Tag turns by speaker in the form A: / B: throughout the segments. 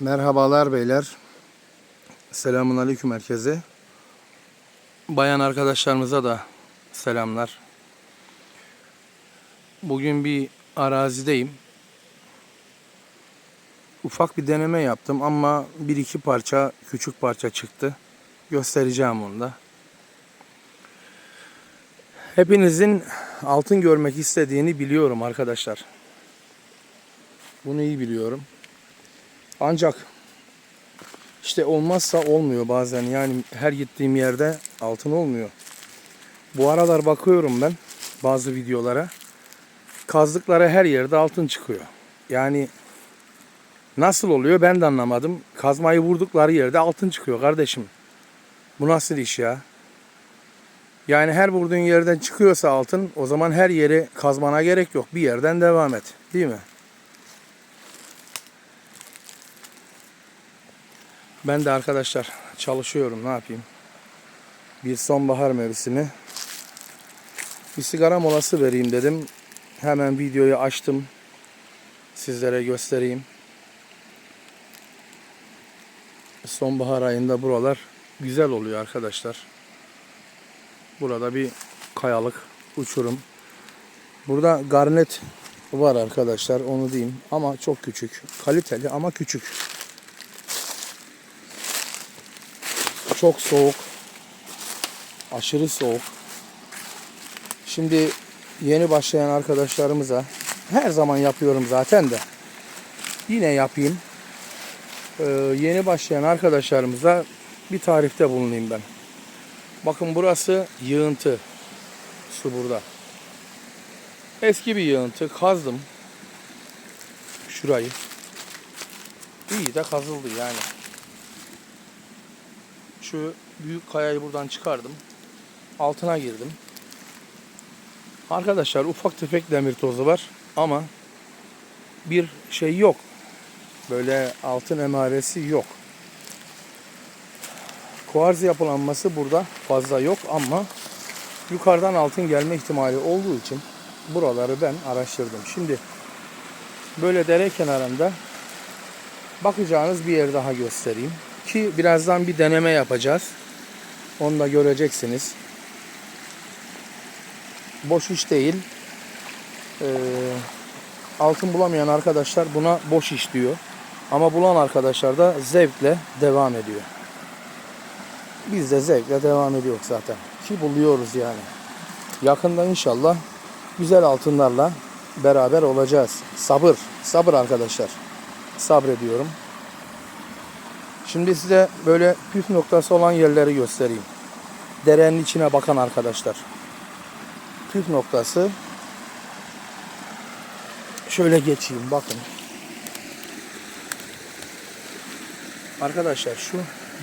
A: Merhabalar beyler. Selamun aleyküm herkese. Bayan arkadaşlarımıza da selamlar. Bugün bir arazideyim. Ufak bir deneme yaptım ama bir iki parça küçük parça çıktı. Göstereceğim onu da. Hepinizin altın görmek istediğini biliyorum arkadaşlar. Bunu iyi biliyorum. Ancak işte olmazsa olmuyor bazen. Yani her gittiğim yerde altın olmuyor. Bu aralar bakıyorum ben bazı videolara. Kazdıkları her yerde altın çıkıyor. Yani nasıl oluyor ben de anlamadım. Kazmayı vurdukları yerde altın çıkıyor kardeşim. Bu nasıl iş ya? Yani her vurduğun yerden çıkıyorsa altın o zaman her yeri kazmana gerek yok. Bir yerden devam et. Değil mi? Ben de arkadaşlar çalışıyorum ne yapayım. Bir sonbahar mevsimi. Bir sigara molası vereyim dedim. Hemen videoyu açtım. Sizlere göstereyim. Sonbahar ayında buralar güzel oluyor arkadaşlar. Burada bir kayalık, uçurum. Burada garnet var arkadaşlar onu diyeyim ama çok küçük. Kaliteli ama küçük. Çok soğuk. Aşırı soğuk. Şimdi yeni başlayan arkadaşlarımıza her zaman yapıyorum zaten de. Yine yapayım. Ee, yeni başlayan arkadaşlarımıza bir tarifte bulunayım ben. Bakın burası yığıntı. Su burada. Eski bir yığıntı. Kazdım. Şurayı. İyi de kazıldı yani. Şu büyük kayayı buradan çıkardım. Altına girdim. Arkadaşlar ufak tefek demir tozu var ama bir şey yok. Böyle altın emaresi yok. Kuarz yapılanması burada fazla yok ama yukarıdan altın gelme ihtimali olduğu için buraları ben araştırdım. Şimdi böyle dere kenarında bakacağınız bir yer daha göstereyim. Ki birazdan bir deneme yapacağız. Onu da göreceksiniz. Boş iş değil. Ee, altın bulamayan arkadaşlar buna boş iş diyor. Ama bulan arkadaşlar da zevkle devam ediyor. Biz de zevkle devam ediyoruz zaten. Ki buluyoruz yani. Yakında inşallah güzel altınlarla beraber olacağız. Sabır. Sabır arkadaşlar. Sabrediyorum. Şimdi size böyle püf noktası olan yerleri göstereyim. Derenin içine bakan arkadaşlar. Püf noktası şöyle geçeyim bakın. Arkadaşlar şu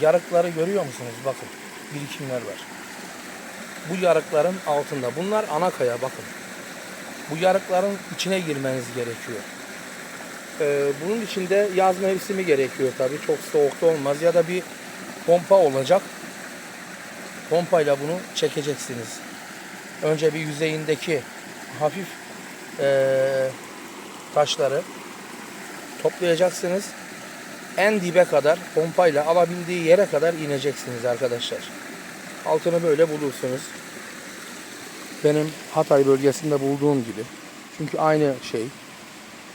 A: yarıkları görüyor musunuz? Bakın birikimler var. Bu yarıkların altında. Bunlar ana kaya bakın. Bu yarıkların içine girmeniz gerekiyor. Ee, bunun içinde yaz mevsimi gerekiyor tabii. Çok soğukta olmaz. Ya da bir pompa olacak. Pompayla bunu çekeceksiniz. Önce bir yüzeyindeki hafif ee, taşları toplayacaksınız. En dibe kadar pompayla alabildiği yere kadar ineceksiniz arkadaşlar. Altını böyle bulursunuz. Benim Hatay bölgesinde bulduğum gibi. Çünkü aynı şey.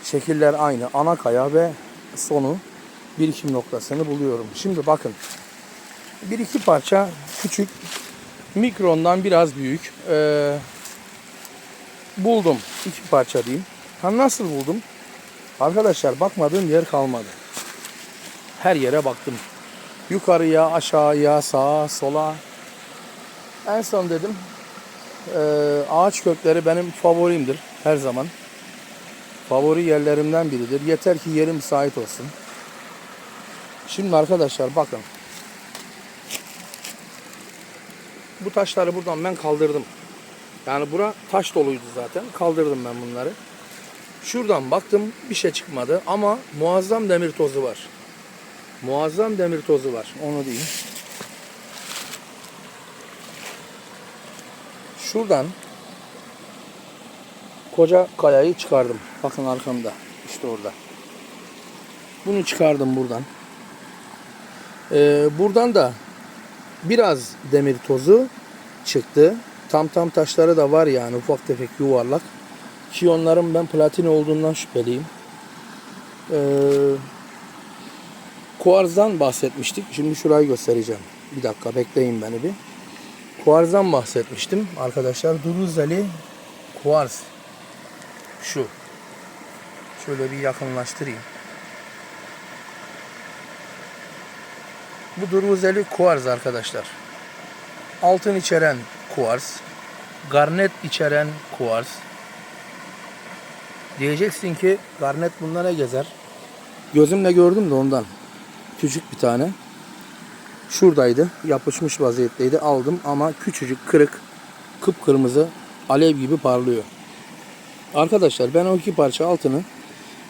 A: Şekiller aynı. Ana kaya ve sonu birikim noktasını buluyorum. Şimdi bakın. Bir iki parça küçük mikrondan biraz büyük ee, buldum. iki parça diyeyim. Ha nasıl buldum? Arkadaşlar bakmadığım yer kalmadı. Her yere baktım. Yukarıya, aşağıya, sağa, sola. En son dedim ee, ağaç kökleri benim favorimdir her zaman favori yerlerimden biridir. Yeter ki yerim müsait olsun. Şimdi arkadaşlar bakın. Bu taşları buradan ben kaldırdım. Yani bura taş doluydu zaten. Kaldırdım ben bunları. Şuradan baktım bir şey çıkmadı ama muazzam demir tozu var. Muazzam demir tozu var. Onu diyeyim. Şuradan koca kayayı çıkardım. Bakın arkamda. İşte orada. Bunu çıkardım buradan. Ee, buradan da biraz demir tozu çıktı. Tam tam taşları da var yani ufak tefek yuvarlak. Ki onların ben platin olduğundan şüpheliyim. Ee, kuarzdan bahsetmiştik. Şimdi şurayı göstereceğim. Bir dakika bekleyin beni bir. Kuarzdan bahsetmiştim arkadaşlar. Duruzeli kuarz. Şu. Şöyle bir yakınlaştırayım. Bu Duruzeli kuarz arkadaşlar. Altın içeren kuarz. Garnet içeren kuarz. Diyeceksin ki garnet bunlara gezer. Gözümle gördüm de ondan. Küçük bir tane. Şuradaydı. Yapışmış vaziyetteydi. Aldım ama küçücük kırık. Kıpkırmızı alev gibi parlıyor. Arkadaşlar ben o iki parça altını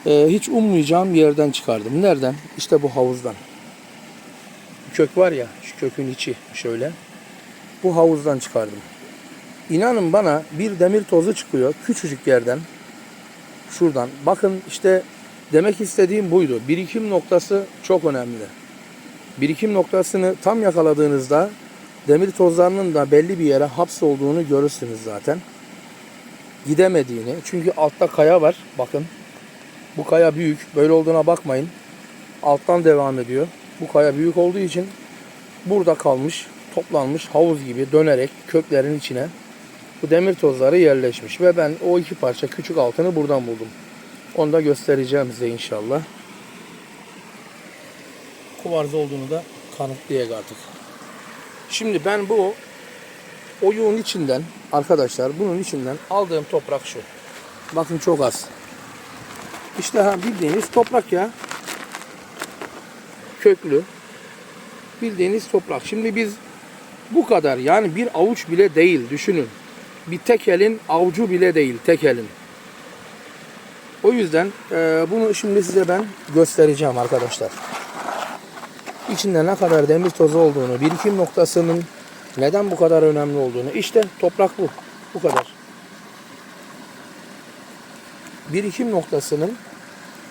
A: e, hiç ummayacağım yerden çıkardım. Nereden? İşte bu havuzdan. Kök var ya şu kökün içi şöyle. Bu havuzdan çıkardım. İnanın bana bir demir tozu çıkıyor küçücük yerden. Şuradan. Bakın işte demek istediğim buydu. Birikim noktası çok önemli. Birikim noktasını tam yakaladığınızda demir tozlarının da belli bir yere hapsolduğunu görürsünüz zaten. Gidemediğini. Çünkü altta kaya var. Bakın. Bu kaya büyük. Böyle olduğuna bakmayın. Alttan devam ediyor. Bu kaya büyük olduğu için burada kalmış, toplanmış havuz gibi dönerek köklerin içine bu demir tozları yerleşmiş ve ben o iki parça küçük altını buradan buldum. Onu da göstereceğim size inşallah. Kuvarz olduğunu da kanıtlayacak artık. Şimdi ben bu oyuğun içinden arkadaşlar bunun içinden aldığım toprak şu. Bakın çok az. İşte ha bildiğiniz toprak ya. Köklü. Bildiğiniz toprak. Şimdi biz bu kadar yani bir avuç bile değil düşünün. Bir tek elin avucu bile değil tek elin. O yüzden e, bunu şimdi size ben göstereceğim arkadaşlar. İçinde ne kadar demir tozu olduğunu, birikim noktasının neden bu kadar önemli olduğunu. İşte toprak bu. Bu kadar. Birikim noktasının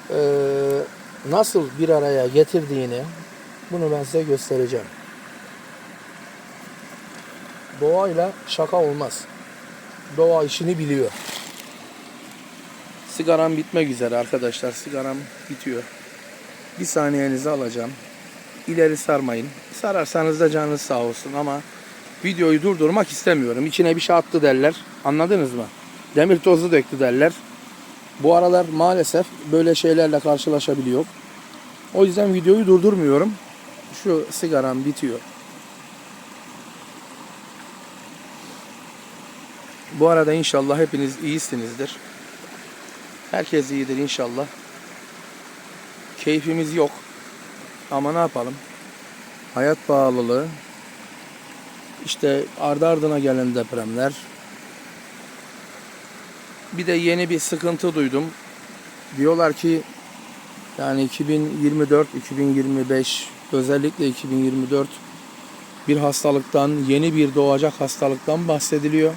A: e, nasıl bir araya getirdiğini bunu ben size göstereceğim. Doğayla şaka olmaz. Doğa işini biliyor. Sigaram bitmek üzere arkadaşlar. Sigaram bitiyor. Bir saniyenizi alacağım. İleri sarmayın. Sararsanız da canınız sağ olsun ama videoyu durdurmak istemiyorum. İçine bir şey attı derler. Anladınız mı? Demir tozu döktü derler. Bu aralar maalesef böyle şeylerle karşılaşabiliyor. O yüzden videoyu durdurmuyorum. Şu sigaram bitiyor. Bu arada inşallah hepiniz iyisinizdir. Herkes iyidir inşallah. Keyfimiz yok. Ama ne yapalım? Hayat pahalılığı. İşte ardı ardına gelen depremler. Bir de yeni bir sıkıntı duydum. Diyorlar ki yani 2024, 2025 özellikle 2024 bir hastalıktan, yeni bir doğacak hastalıktan bahsediliyor.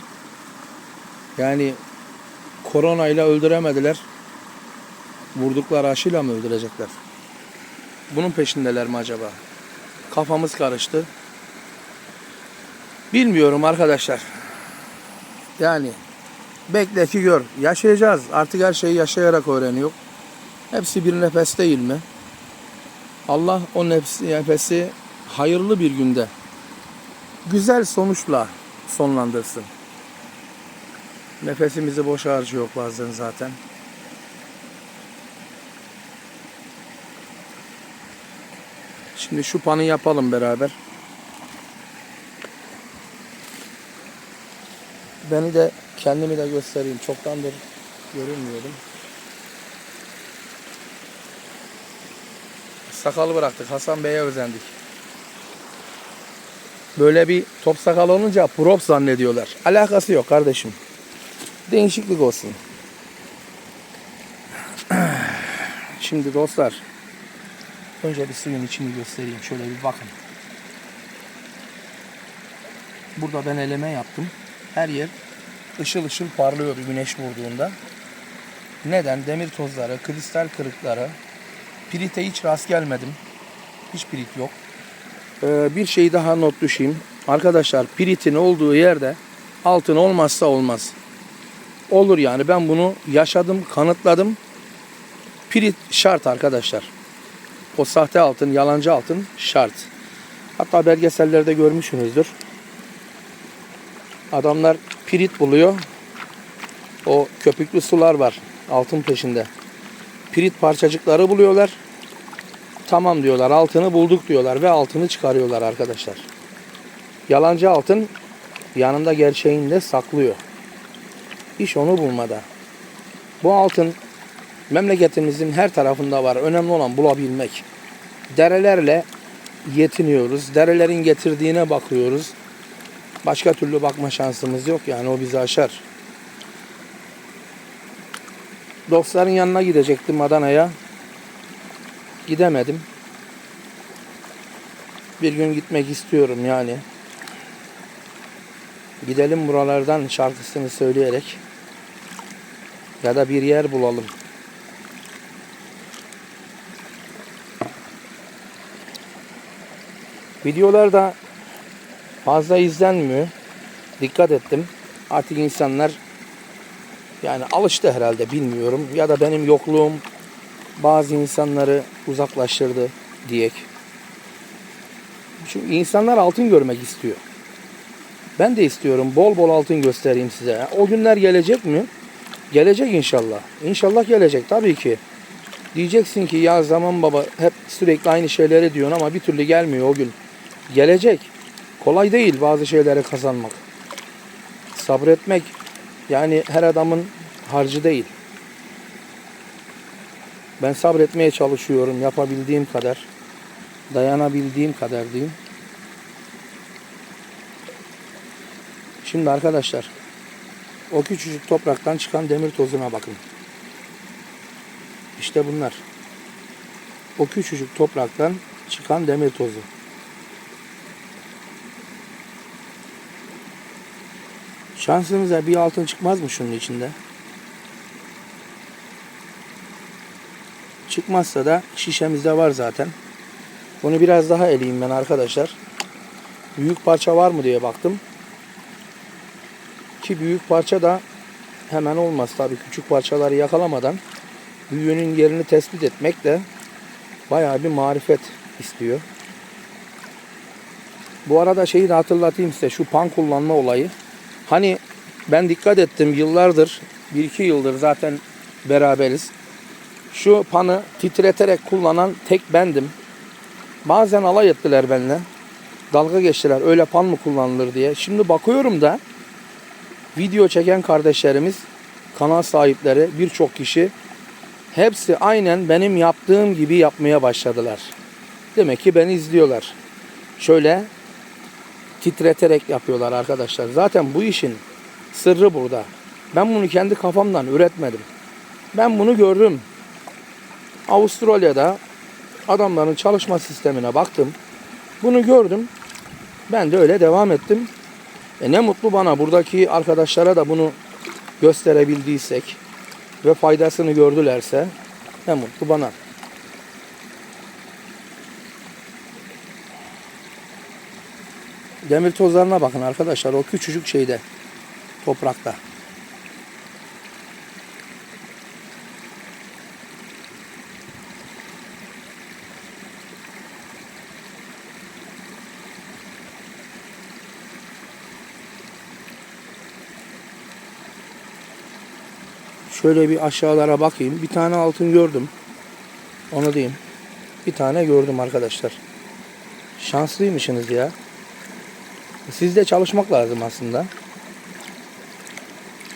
A: Yani koronayla öldüremediler. Vurdukları aşıyla mı öldürecekler? Bunun peşindeler mi acaba? Kafamız karıştı. Bilmiyorum arkadaşlar. Yani bekle ki gör. Yaşayacağız. Artık her şeyi yaşayarak öğreniyor. Hepsi bir nefes değil mi? Allah o nefsi, nefesi hayırlı bir günde güzel sonuçla sonlandırsın. Nefesimizi boş harcıyor bazen zaten. Şimdi şu panı yapalım beraber. Beni de kendimi de göstereyim. Çoktandır görünmüyordum. Sakalı bıraktık. Hasan Bey'e özendik. Böyle bir top sakal olunca prop zannediyorlar. Alakası yok kardeşim. Değişiklik olsun. Şimdi dostlar önce bir suyun içini göstereyim. Şöyle bir bakın. Burada ben eleme yaptım. Her yer ışıl ışıl parlıyor güneş vurduğunda. Neden? Demir tozları, kristal kırıkları Pirite hiç rast gelmedim. Hiç pirit yok. Ee, bir şey daha not düşeyim. Arkadaşlar piritin olduğu yerde altın olmazsa olmaz. Olur yani ben bunu yaşadım, kanıtladım. Pirit şart arkadaşlar. O sahte altın, yalancı altın şart. Hatta belgesellerde görmüşsünüzdür. Adamlar pirit buluyor. O köpüklü sular var altın peşinde. Pirit parçacıkları buluyorlar. Tamam diyorlar altını bulduk diyorlar ve altını çıkarıyorlar arkadaşlar. Yalancı altın yanında gerçeğini de saklıyor. İş onu bulmada. Bu altın memleketimizin her tarafında var. Önemli olan bulabilmek. Derelerle yetiniyoruz. Derelerin getirdiğine bakıyoruz. Başka türlü bakma şansımız yok yani o bizi aşar. Dostların yanına gidecektim Adana'ya. Gidemedim. Bir gün gitmek istiyorum yani. Gidelim buralardan şarkısını söyleyerek ya da bir yer bulalım. Videolar da fazla izlenmiyor. Dikkat ettim. Artık insanlar yani alıştı herhalde bilmiyorum. Ya da benim yokluğum bazı insanları uzaklaştırdı diyek. Çünkü insanlar altın görmek istiyor. Ben de istiyorum. Bol bol altın göstereyim size. O günler gelecek mi? Gelecek inşallah. İnşallah gelecek tabii ki. Diyeceksin ki ya zaman baba hep sürekli aynı şeyleri diyorsun ama bir türlü gelmiyor o gün. Gelecek. Kolay değil bazı şeyleri kazanmak. Sabretmek yani her adamın harcı değil. Ben sabretmeye çalışıyorum yapabildiğim kadar. Dayanabildiğim kadar diyeyim. Şimdi arkadaşlar o küçücük topraktan çıkan demir tozuna bakın. İşte bunlar. O küçücük topraktan çıkan demir tozu. Şansınıza bir altın çıkmaz mı şunun içinde? Çıkmazsa da şişemizde var zaten. Bunu biraz daha eleyeyim ben arkadaşlar. Büyük parça var mı diye baktım. Ki büyük parça da hemen olmaz tabii küçük parçaları yakalamadan büyüğünün yerini tespit etmek de bayağı bir marifet istiyor. Bu arada şeyi de hatırlatayım size şu pan kullanma olayı. Hani ben dikkat ettim yıllardır, bir iki yıldır zaten beraberiz. Şu panı titreterek kullanan tek bendim. Bazen alay ettiler benimle. Dalga geçtiler öyle pan mı kullanılır diye. Şimdi bakıyorum da video çeken kardeşlerimiz, kanal sahipleri, birçok kişi hepsi aynen benim yaptığım gibi yapmaya başladılar. Demek ki beni izliyorlar. Şöyle titreterek yapıyorlar arkadaşlar. Zaten bu işin sırrı burada. Ben bunu kendi kafamdan üretmedim. Ben bunu gördüm. Avustralya'da adamların çalışma sistemine baktım. Bunu gördüm. Ben de öyle devam ettim. E ne mutlu bana buradaki arkadaşlara da bunu gösterebildiysek ve faydasını gördülerse ne mutlu bana. Demir tozlarına bakın arkadaşlar o küçücük şeyde toprakta. Şöyle bir aşağılara bakayım. Bir tane altın gördüm. Onu diyeyim. Bir tane gördüm arkadaşlar. Şanslıymışsınız ya. Sizde çalışmak lazım aslında.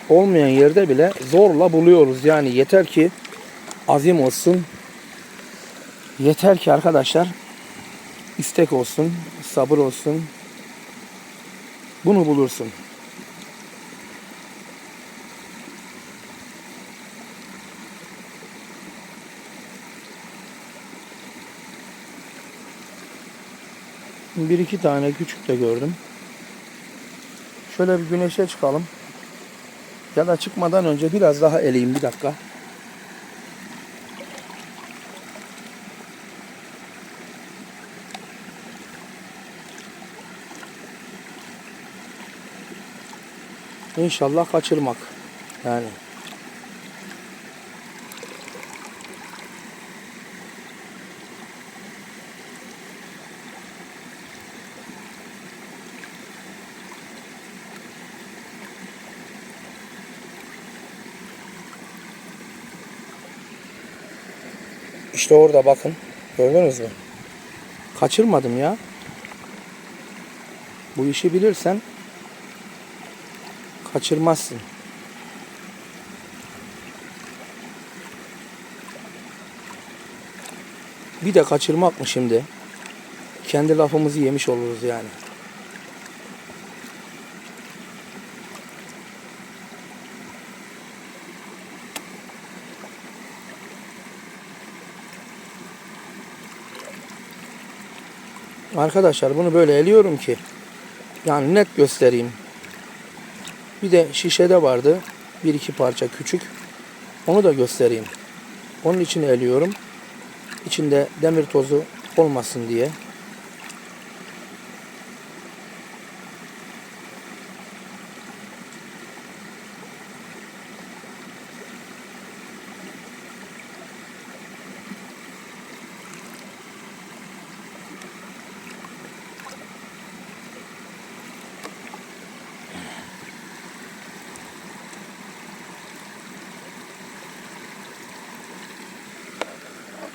A: Olmayan yerde bile zorla buluyoruz. Yani yeter ki azim olsun. Yeter ki arkadaşlar istek olsun, sabır olsun. Bunu bulursun. Bir iki tane küçük de gördüm. Şöyle bir güneşe çıkalım. Ya da çıkmadan önce biraz daha eleyim bir dakika. İnşallah kaçırmak. Yani İşte orada bakın. Gördünüz mü? Kaçırmadım ya. Bu işi bilirsen kaçırmazsın. Bir de kaçırmak mı şimdi? Kendi lafımızı yemiş oluruz yani. Arkadaşlar bunu böyle eliyorum ki yani net göstereyim. Bir de şişede vardı. Bir iki parça küçük. Onu da göstereyim. Onun için eliyorum. İçinde demir tozu olmasın diye.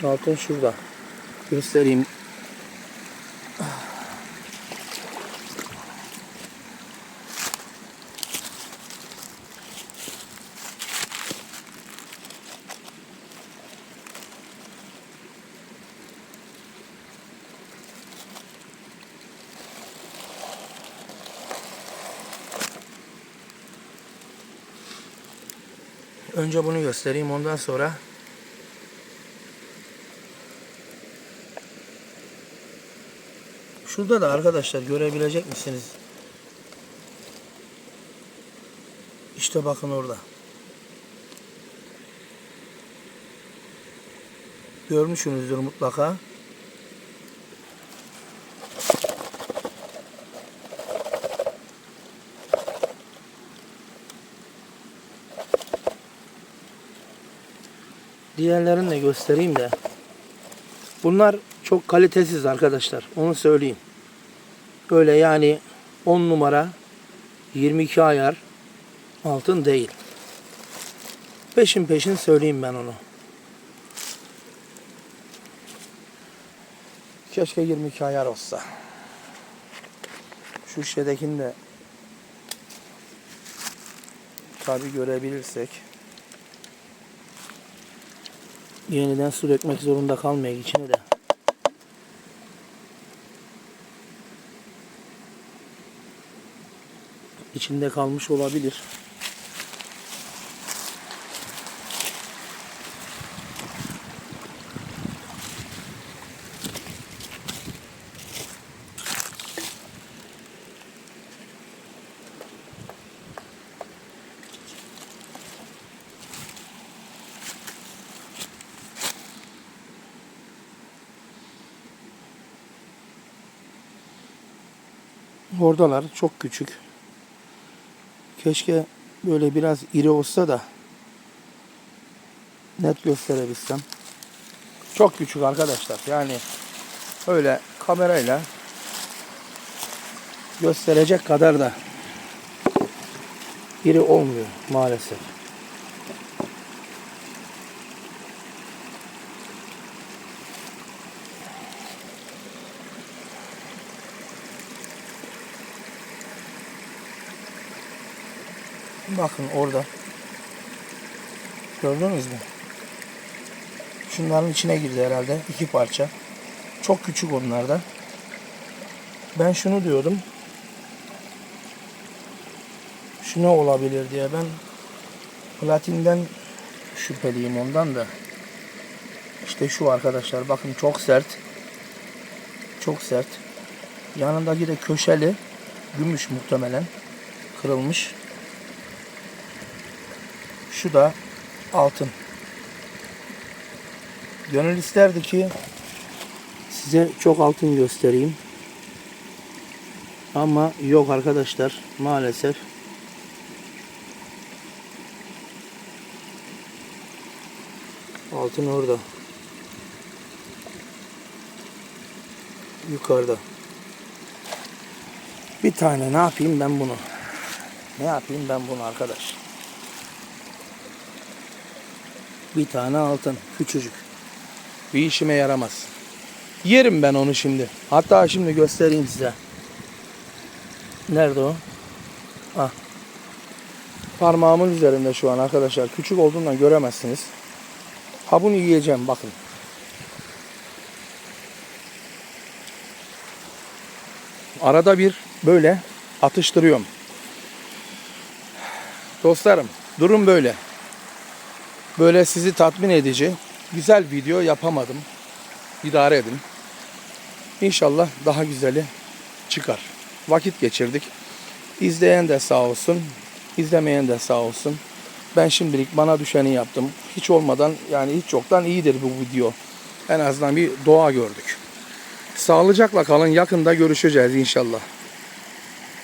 A: Altın şurada. Göstereyim. Önce bunu göstereyim ondan sonra Şurada da arkadaşlar görebilecek misiniz? İşte bakın orada. Görmüşsünüzdür mutlaka. Diğerlerini de göstereyim de. Bunlar çok kalitesiz arkadaşlar. Onu söyleyeyim. Böyle yani 10 numara 22 ayar altın değil. Peşin peşin söyleyeyim ben onu. Keşke 22 ayar olsa. Şu şişedekini de tabi görebilirsek yeniden su dökmek zorunda kalmayacak içine de. İçinde kalmış olabilir. Oradalar çok küçük. Keşke böyle biraz iri olsa da net gösterebilsem. Çok küçük arkadaşlar. Yani öyle kamerayla gösterecek kadar da iri olmuyor maalesef. Bakın orada. Gördünüz mü? Şunların içine girdi herhalde. iki parça. Çok küçük onlar da. Ben şunu diyordum. Şu ne olabilir diye ben platinden şüpheliyim ondan da. İşte şu arkadaşlar bakın çok sert. Çok sert. Yanındaki de köşeli. Gümüş muhtemelen. Kırılmış. Şu da altın. Gönül isterdi ki size çok altın göstereyim. Ama yok arkadaşlar maalesef. Altın orada. Yukarıda. Bir tane ne yapayım ben bunu? Ne yapayım ben bunu arkadaş? Bir tane altın. Küçücük. Bir işime yaramaz. Yerim ben onu şimdi. Hatta şimdi göstereyim size. Nerede o? Ah. Parmağımın üzerinde şu an arkadaşlar. Küçük olduğundan göremezsiniz. Ha bunu yiyeceğim bakın. Arada bir böyle atıştırıyorum. Dostlarım durum böyle. Böyle sizi tatmin edici güzel video yapamadım. İdare edin. İnşallah daha güzeli çıkar. Vakit geçirdik. İzleyen de sağ olsun, izlemeyen de sağ olsun. Ben şimdilik bana düşeni yaptım. Hiç olmadan yani hiç yoktan iyidir bu video. En azından bir doğa gördük. Sağlıcakla kalın. Yakında görüşeceğiz inşallah.